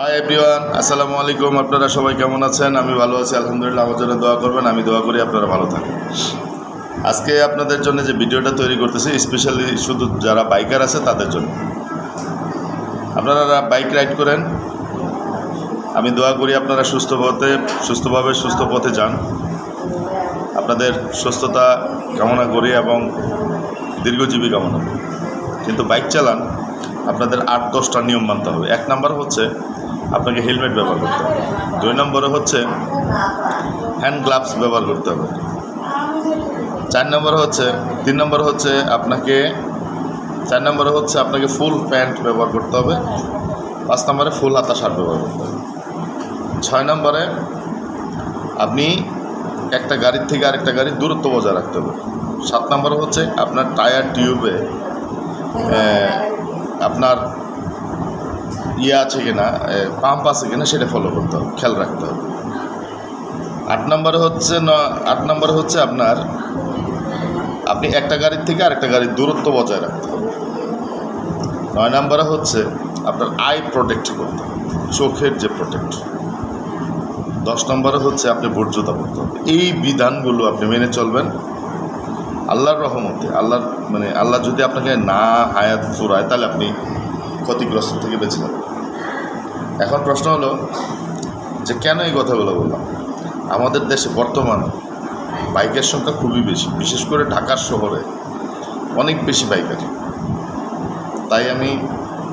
Hi everyone আসসালামু আলাইকুম আপনারা সবাই কেমন আছেন? আমি ভালো আছি, আলহামদুলিল্লাহ। আমার জন্য দোয়া করবেন। আমি দোয়া করি আপনারা ভালো থাকেন। আজকে আপনাদের জন্য যে ভিডিওটা তৈরি করতেছি স্পেশালি শুধু যারা বাইকার আছে, তাদের জন্য। আপনারা বাইক রাইড করেন। আমি দোয়া করি আপনারা সুস্থ পথে, সুস্থভাবে সুস্থ পথে যান। আপনাদের সুস্থতা কামনা করি এবং দীর্ঘজীবী কামনা কিন্তু বাইক চালান, আপনাদের আট দশটা নিয়ম মানতে হবে। এক নাম্বার হচ্ছে আপনাকে হেলমেট ব্যবহার করতে হবে। দুই নম্বরে হচ্ছে হ্যান্ড গ্লাভস ব্যবহার করতে হবে। চার নম্বর হচ্ছে, তিন নম্বর হচ্ছে আপনাকে, চার নম্বরে হচ্ছে আপনাকে ফুল প্যান্ট ব্যবহার করতে হবে। পাঁচ নম্বরে ফুল হাতা শার্ট ব্যবহার করতে হবে। ছয় নম্বরে আপনি একটা গাড়ির থেকে আরেকটা গাড়ির দূরত্ব বজায় রাখতে হবে। সাত নম্বরে হচ্ছে আপনার টায়ার টিউবে আপনার ইয়ে আছে কিনা পাম্প আছে কিনা সেটা ফলো করতে হবে, খেয়াল রাখতে হবে। আট নম্বরে হচ্ছে ন, আট নম্বরে হচ্ছে আপনার, আপনি একটা গাড়ির থেকে আরেকটা গাড়ির দূরত্ব বজায় রাখতে হবে। নয় নম্বরে হচ্ছে আপনার আই প্রোটেক্ট করতে হবে, চোখের যে প্রোটেক্ট দশ নম্বরে হচ্ছে আপনি বর্জ্যতা করতে হবে। এই বিধানগুলো আপনি মেনে চলবেন। আল্লাহর রহমতে, আল্লাহর মানে আল্লাহ যদি আপনাকে না হায়াত ফুরায়, তাহলে আপনি ক্ষতিগ্রস্ত থেকে বেঁচে যাবেন এখন প্রশ্ন হলো যে কেন এই কথাগুলো বললাম? আমাদের দেশে বর্তমান বাইকের সংখ্যা খুবই বেশি, বিশেষ করে ঢাকার শহরে অনেক বেশি বাইকার তাই আমি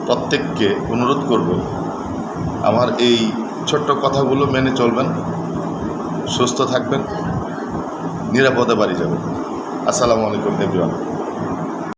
প্রত্যেককে অনুরোধ করব, আমার এই ছোট্ট কথাগুলো মেনে চলবেন, সুস্থ থাকবেন, নিরাপদে বাড়ি যাবেন। আসসালামু আলাইকুম এভরিওয়ান